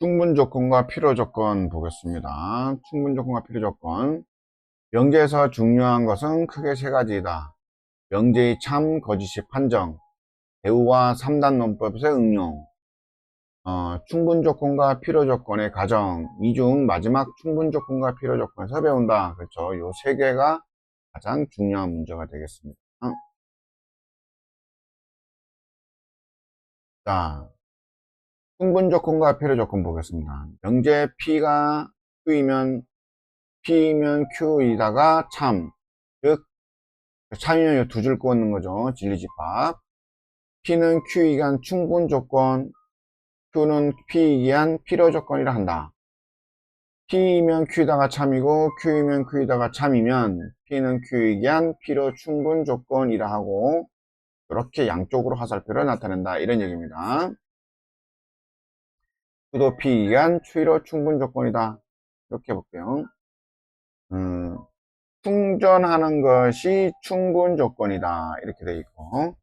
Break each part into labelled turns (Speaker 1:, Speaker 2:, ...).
Speaker 1: 충분 조건과 필요 조건 보겠습니다. 충분 조건과 필요 조건. 명제에서 중요한 것은 크게 세 가지이다. 명제의 참, 거짓의 판정, 대우와 3단 논법의 응용, 어, 충분 조건과 필요 조건의 가정, 이 중 마지막 충분 조건과 필요 조건에서 배운다. 그렇죠. 요 세 개가 가장 중요한 문제가 되겠습니다. 자, 충분 조건과 필요 조건 보겠습니다. 명제 P가 Q이면 P이면 Q이다가 참, 즉 참이면 두 줄 꽂는 거죠. 진리집합. P는 Q이기한 충분 조건, Q는 P이기한 필요 조건이라 한다. P이면 Q이다가 참이고 Q이면 Q이다가 참이면 P는 Q이기한 필요 충분 조건이라 하고 이렇게 양쪽으로 화살표를 나타낸다 이런 얘기입니다. Q도 P이기한 추이로 충분 조건이다. 이렇게 해볼게요. 음, 충전하는 것이 충분 조건이다. 이렇게 되어 있고,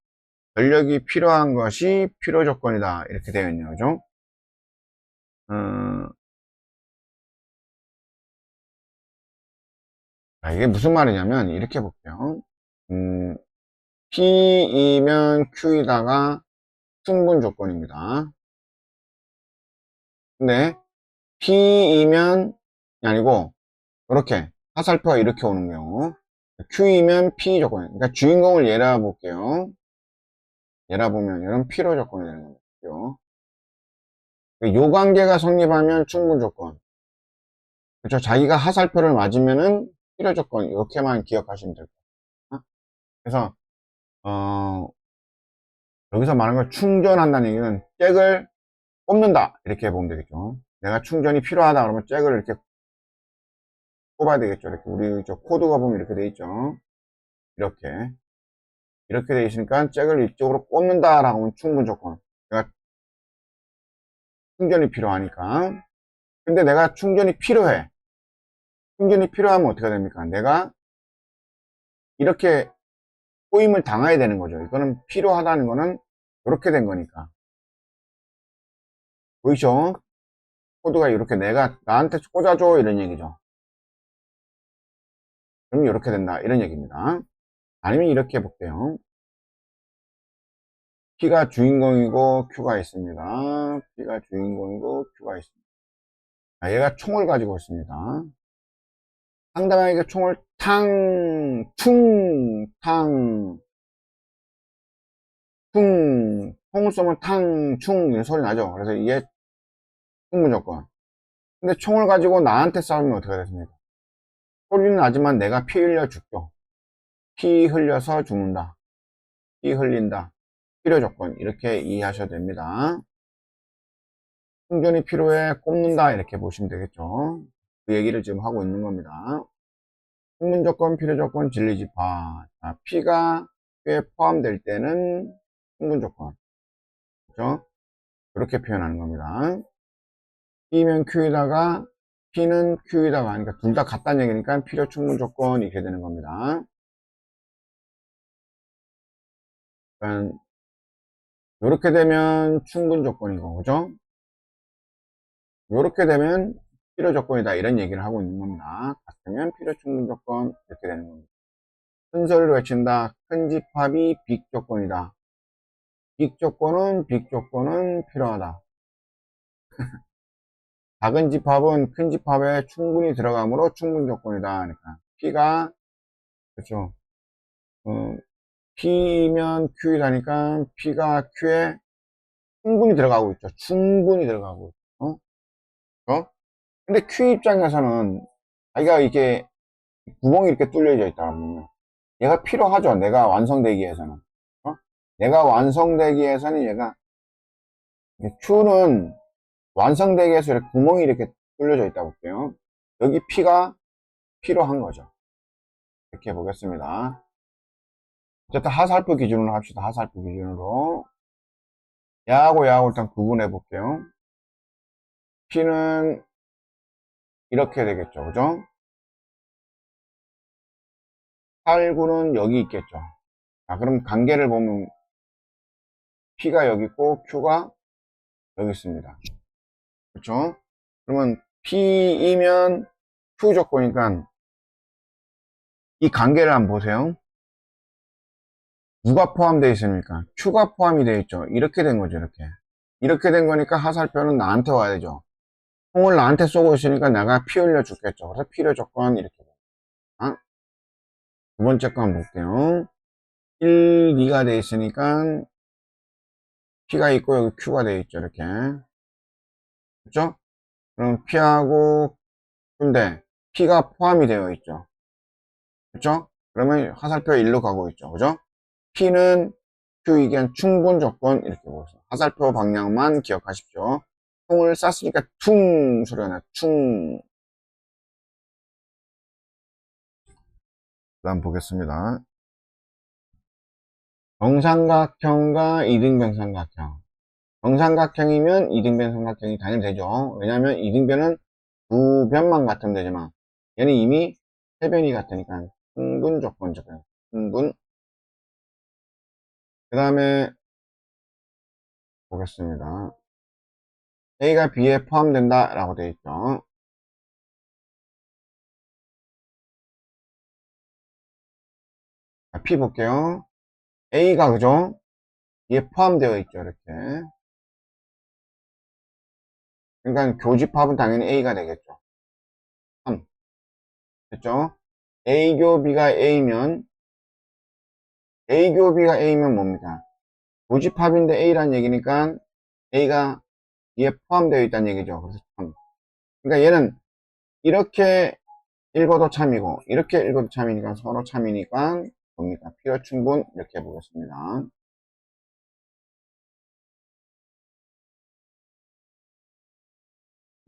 Speaker 1: 전력이 필요한 것이 필요 조건이다. 이렇게 되어 있네요. 그죠? 음, 자, 이게 무슨 말이냐면, 이렇게 볼게요. 음, P이면 Q이다가 충분 조건입니다. 근데, P이면, 아니고, 이렇게, 화살표가 이렇게 오는 경우, Q이면 P 조건. 그러니까 주인공을 예라 볼게요. 예라 보면, 이런 P로 조건이 되는 거죠. 요 관계가 성립하면 충분 조건. 그렇죠. 자기가 화살표를 맞으면은 필요 조건. 이렇게만 기억하시면 될 거예요. 그래서, 어, 여기서 말하는 걸 충전한다는 얘기는 잭을 꼽는다. 이렇게 보면 되겠죠. 내가 충전이 필요하다 그러면 잭을 이렇게 꼽아야 되겠죠. 이렇게 우리 저 코드가 보면 이렇게 돼 있죠. 이렇게 이렇게 돼 있으니까 잭을 이쪽으로 꼽는다 라고 하면 충분 조건. 내가 충전이 필요하니까. 근데 내가 충전이 필요해. 충전이 필요하면 어떻게 됩니까? 내가 이렇게 꼬임을 당해야 되는 거죠. 이거는 필요하다는 거는 이렇게 된 거니까. 보이죠? 코드가 이렇게 내가 나한테 꽂아줘 이런 얘기죠. 그럼 이렇게 된다 이런 얘기입니다. 아니면 이렇게 해볼게요. P가 주인공이고 Q가 있습니다. P가 주인공이고 Q가 있습니다. 아, 얘가 총을 가지고 있습니다. 상대방에게 총을 탕, 퉁, 탕, 퉁, 총을 쏘면 탕, 충, 이런 소리 나죠. 그래서 이게 충분조건. 근데 총을 가지고 나한테 싸우면 어떻게 됐습니까? 소리는 나지만 내가 피 흘려 죽죠. 피 흘려서 죽는다. 피 흘린다. 필요 조건. 이렇게 이해하셔도 됩니다. 충전이 필요해 꼽는다. 이렇게 보시면 되겠죠. 그 얘기를 지금 하고 있는 겁니다. 충분 조건, 필요 조건, 진리 집합. 자, P가 꽤 포함될 때는 충분 조건. 그렇죠? 이렇게 표현하는 겁니다. P면 Q에다가 P는 Q에다가 하니까 둘 다 같다는 얘기니까 필요 충분 조건 이렇게 되는 겁니다. 그러니까 이렇게 되면 충분 조건이고, 그죠? 이렇게 되면 필요 조건이다 이런 얘기를 하고 있는 겁니다. 같으면 필요 충분 조건 이렇게 되는 겁니다. 순서를 외친다. 큰 집합이 빅 조건이다. 빅 조건은 빅 조건은 필요하다. 작은 집합은 큰 집합에 충분히 들어가므로 충분 조건이다. 그러니까 P가 그렇죠. 어, P면 Q이라니까 P가 Q에 충분히 들어가고 있죠. 충분히 들어가고 있죠. 어? 근데 Q 입장에서는 자기가 이게 구멍이 이렇게 뚫려져 있다 보면 얘가 필요하죠. 내가 완성되기 위해서는. 어? 내가 완성되기 위해서는 얘가 Q는 완성되기 위해서 이렇게 구멍이 이렇게 뚫려져 있다고 볼게요. 여기 P가 필요한 거죠. 이렇게 보겠습니다. 어쨌든 하살표 기준으로 합시다. 하살표 기준으로. 야하고 야하고 일단 구분해 볼게요. P는 이렇게 되겠죠. 그죠? 8, 9는 여기 있겠죠. 자, 그럼 관계를 보면 P가 여기 있고 Q가 여기 있습니다. 그렇죠? 그러면 P이면 Q 조건이니까 이 관계를 한번 보세요. 누가 포함되어 있습니까? Q가 포함이 되어 있죠. 이렇게 된 거죠, 이렇게. 이렇게 된 거니까 하살표는 나한테 와야 되죠. 총을 나한테 쏘고 있으니까 내가 피 흘려 죽겠죠. 그래서 필요 조건 이렇게. 아? 두 번째 거 한번 볼게요. 1, 2가 되어 있으니까 P가 있고 여기 Q가 되어 있죠. 이렇게. 그렇죠? 그럼 P하고 Q인데 P가 포함이 되어 있죠. 그렇죠? 그러면 화살표 1로 가고 있죠. 그죠? P는 Q이기한 충분 조건 이렇게 보세요. 화살표 방향만 기억하십시오. 총을 쐈으니까 퉁 소리가 나요. 퉁. 다음 보겠습니다. 정삼각형과 이등변 삼각형. 정삼각형이면 이등변 삼각형이 당연히 되죠. 왜냐하면 이등변은 두 변만 같으면 되지만 얘는 이미 세 변이 같으니까 충분 조건 조건. 충분. 그 다음에 보겠습니다. A가 B에 포함된다 라고 되어 있죠. 자, P 볼게요. A가 그죠? B에 포함되어 있죠. 이렇게. 그러니까 교집합은 당연히 A가 되겠죠. 3. 됐죠? A교 B가 A면 A교 B가 A면 뭡니까? 교집합인데 A란 얘기니까 A가 B에 포함되어 있다는 얘기죠. 그래서 참. 그러니까 얘는 이렇게 읽어도 참이고 이렇게 읽어도 참이니까 서로 참이니까 뭡니까? 필요 충분 이렇게 해보겠습니다.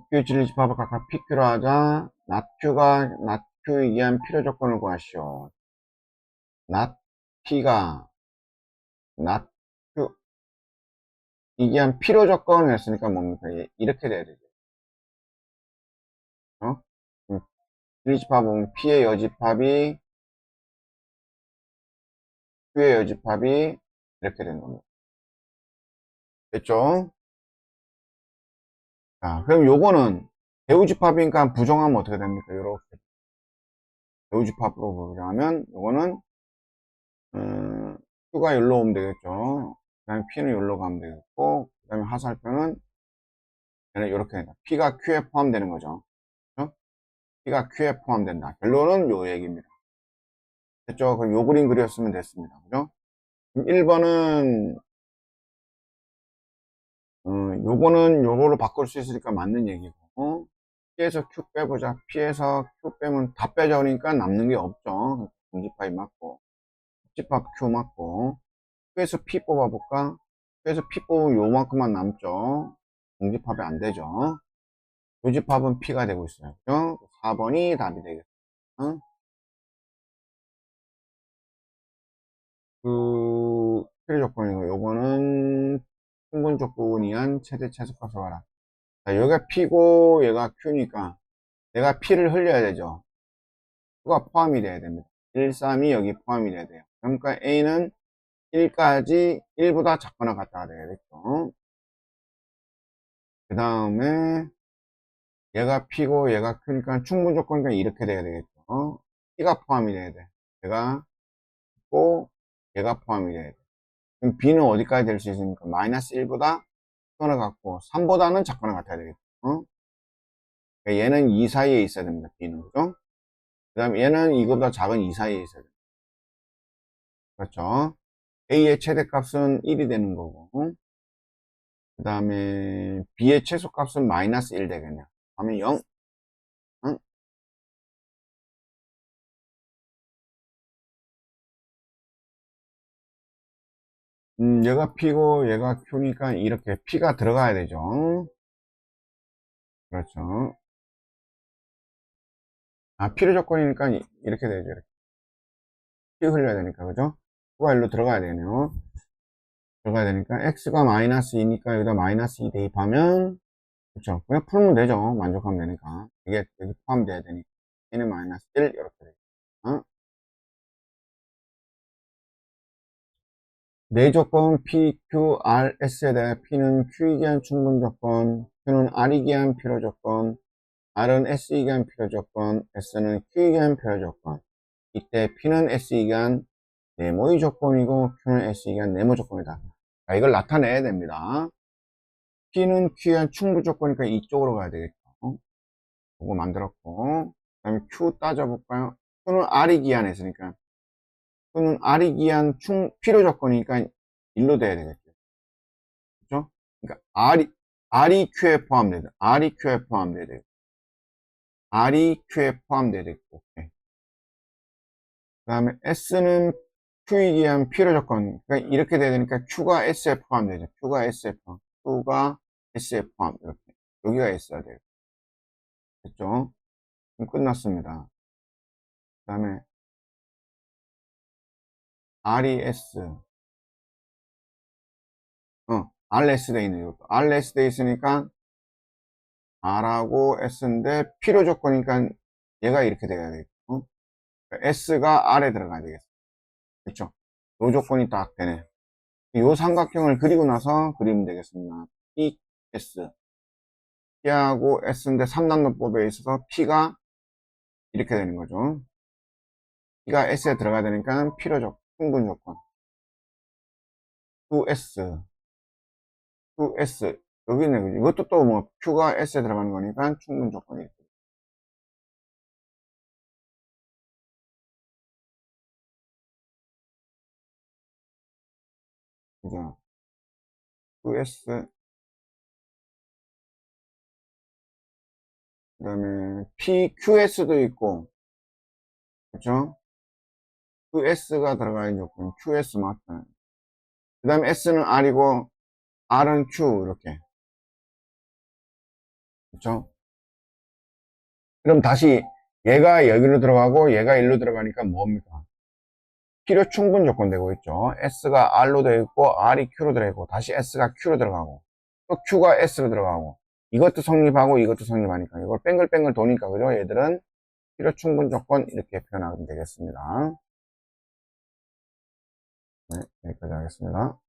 Speaker 1: PQ 진리 집합을 각각 PQ로 하자. 낫Q가 낫Q 이기한 필요 조건을 구하시오. 낫P가 낫Q 이기한 필요 조건을 했으니까 뭡니까? 예, 이렇게 돼야 되죠. 어? 진리 집합은 P의 여집합이 Q의 여집합이 이렇게 된 겁니다. 됐죠? 자, 그럼 요거는 배우집합이니까 부정하면 어떻게 됩니까? 이렇게 배우집합으로 부정하면 요거는 음, Q가 여기로 오면 되겠죠. 그 다음에 P는 여기로 가면 되겠고 그 다음에 하살표는 얘는 이렇게 된다. P가 Q에 포함되는 거죠. 그렇죠? P가 Q에 포함된다. 결론은 요 얘기입니다. 됐죠? 그럼 요 그림 그렸으면 됐습니다. 그죠? 그럼 1번은 어, 요거는 요거로 바꿀 수 있으니까 맞는 얘기고. 어? P에서 Q 빼보자. P에서 Q 빼면 다 빼자 그러니까 남는 게 없죠. 공집합이 맞고. 집합 Q 맞고. Q에서 P 뽑아볼까? Q에서 P 뽑으면 요만큼만 남죠. 공집합이 안 되죠. 요집합은 P가 되고 있어요. 그죠? 4번이 답이 되겠죠 어? 그 필요 조건이고 요거는 충분적 부분이한 최대 최소값을 봐라. 자, 여기가 P고 얘가 Q니까 내가 P를 흘려야 되죠. Q가 포함이 돼야 됩니다. 1, 3이 여기 포함이 돼야 돼요. 그러니까 A는 1까지 1보다 작거나 같다가 되겠죠. 그 다음에 얘가 P고 얘가 Q니까 충분 조건이니까 이렇게 돼야 되겠죠. P가 포함이 돼야 돼. 얘가 있고 얘가 포함이 돼야 돼. 그럼 B는 어디까지 될 수 있습니까? 마이너스 1보다 작거나 같고 3보다는 작거나 같아야 되겠죠. 어? 그러니까 얘는 2 사이에 있어야 됩니다. B는 그죠? 그 다음에 얘는 이거보다 작은 2 사이에 있어야 됩니다. 그렇죠? A의 최대값은 1이 되는 거고 그 다음에 B의 최소값은 마이너스 1 되겠네요. 하면 0 음, 얘가 P고 얘가 Q니까 이렇게 P가 들어가야 되죠. 그렇죠. 아, 필요 조건이니까 이- 이렇게 되죠. 이렇게. P 흘려야 되니까, 그죠? Q가 일로 들어가야 되네요. 들어가야 되니까, X가 마이너스 2니까 여기다 마이너스 2 대입하면, 그렇죠. 그냥 풀면 되죠. 만족하면 되니까. 이게 여기 포함돼야 되니까. A는 마이너스 1, 이렇게. 어? 내 조건 P, Q, R, S에 대해 P는 Q이기한 충분 조건, Q는 R이기 위한 필요 조건, R은 S이기 위한 필요 조건, S는 Q이기 위한 필요 조건. 이때 P는 S이기 위한 네모의 조건이고 Q는 S이기 위한 네모 조건이다. 자, 이걸 나타내야 됩니다. P는 Q에 의한 충분 조건이니까 이쪽으로 가야 되겠죠. 그거 만들었고, 그 다음에 Q 따져볼까요? Q는 R이 기한 했으니까, Q는 R이 기한 충, 필요 조건이니까 일로 돼야 되겠죠. 그죠? 그러니까 R이, R이 Q에 돼. R이 Q에 포함돼야 돼. R이 Q에 포함돼야 되고. 그 다음에 S는 Q에 기한 필요 조건. 그러니까 이렇게 돼야 되니까 Q가 S에 포함되죠. Q가 S에 포함. Q가 S에 포함. 이렇게. 여기가 있어야 돼요. 됐죠? 그럼 끝났습니다. 그 다음에 RES 어, RS 돼 있네 이것도 RS 돼 있으니까 R하고 S인데 필요 조건이니까 얘가 이렇게 돼야 되겠죠 어? S가 R에 들어가야 되겠어 그렇죠? 요 조건이 딱 되네 요 삼각형을 그리고 나서 그리면 되겠습니다 P, S P하고 S인데 3단노법에 있어서 P가 이렇게 되는 거죠. P가 S에 들어가야 되니까 필요적, 충분 조건. 2S, 2S. 여기 있네. 그지? 이것도 또 뭐 Q가 S에 들어가는 거니까 충분 조건이. 그죠? 2S, 그 다음에 PQS도 있고, 그쵸? QS가 들어가는 조건, QS 맞다. 그 다음에 S는 R이고, R은 Q, 이렇게. 그쵸? 그럼 다시, 얘가 여기로 들어가고, 얘가 일로 들어가니까 뭡니까? 필요 충분 조건 되고 있죠. S가 R로 되어 있고, R이 Q로 들어 있고, 다시 S가 Q로 들어가고, 또 Q가 S로 들어가고, 이것도 성립하고 이것도 성립하니까 이걸 뺑글뺑글 도니까 그죠 얘들은 필요 충분 조건 이렇게 표현하면 되겠습니다 네, 여기까지 하겠습니다